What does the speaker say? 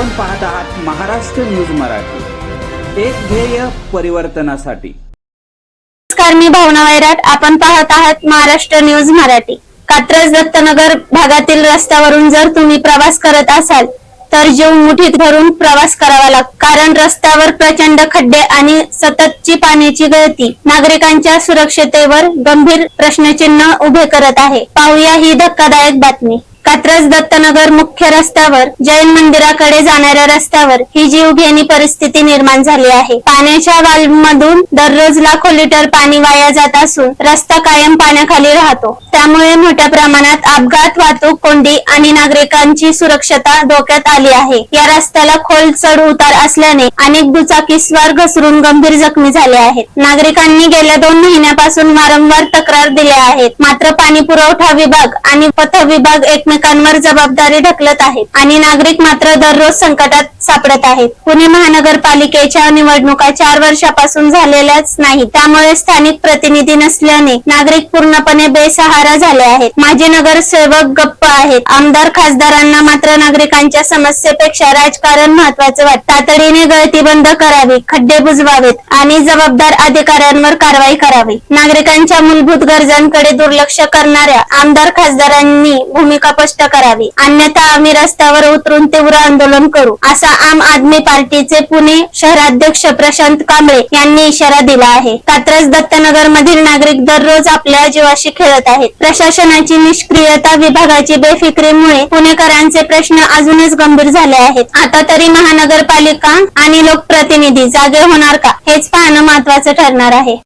आपण पाहत आहात महाराष्ट्र न्यूज मराठी. एक ध्येय परिवर्तनासाठी. नमस्कार मी भावना वैराट. आपण पाहत आहात महाराष्ट्र न्यूज मराठी. कात्रज दत्तनगर भागातील रस्त्यावरून जर तुम्ही प्रवास करत असाल तर जीव मुठीत धरून प्रवास करावा लागतो कारण रस्त्यावर प्रचंड खड्डे आणि सततची पाण्याची गळती नागरिकांच्या सुरक्षतेवर गंभीर प्रश्नचिन्ह उभे करत आहे. पाहूया ही धक्कादायक बातमी. कात्रज दत्तनगर मुख्य रस्त्यावर जैन मंदिराकडे जाणाऱ्या रस्त्यावर ही जीवघेणी परिस्थिती निर्माण झाली आहे. पाण्याच्या वाल्वमधून दररोज लाखो लिटर पाणी वाया जात असून रस्ता कायम पाण्याखाली राहतो. त्यामुळे मोठ्या प्रमाणात अपघात वाहतूक कोंडी आणि नागरिकांची सुरक्षता धोक्यात आली आहे. या रस्त्याला खोल चढ उतार असल्याने अनेक दुचाकी स्वार घसरून गंभीर जखमी झाले आहेत. नागरिकांनी गेल्या दोन महिन्यापासून वारंवार तक्रार दिल्या आहेत. मात्र पाणी पुरवठा विभाग आणि पथ विभाग एक एकमेकांवर जबाबदारी ढकलत आहेत आणि नागरिक मात्र दररोज संकटात सापडत आहेत. पुणे महानगरपालिकेच्या निवडणुका चार वर्षापासून झालेल्याच नाही. त्यामुळे स्थानिक प्रतिनिधी नसल्याने नागरिक पूर्णपणे बेसहारा झाले आहेत. माजी नगरसेवक गप्प आहेत. आमदार खासदारांना मात्र नागरिकांच्या समस्येपेक्षा राजकारण महत्वाचं वाटत. तातडीने गळती बंद करावी खड्डे बुजवावेत आणि जबाबदार अधिकाऱ्यांवर कारवाई करावी. नागरिकांच्या मूलभूत गरजांकडे दुर्लक्ष करणाऱ्या आमदार खासदारांनी भूमिका स्पष्ट करावी. अन्यथा आम्ही रस्त्यावर उतरून तीव्र आंदोलन करू असा आम आदमी पार्टीचे पुणे शहराध्यक्ष प्रशांत कांबळे यांनी इशारा दिला आहे. कात्रज दत्तनगर मधील नागरिक दररोज आपल्या जीवाशी खेळत आहेत. प्रशासनाची निष्क्रियता विभागाची बेफिक्रीमुळे पुणेकरांचे प्रश्न अजूनच गंभीर झाले आहेत. आता तरी महानगरपालिका आणि लोकप्रतिनिधी जागे होणार का हेच पाहणं महत्वाचं ठरणार आहे.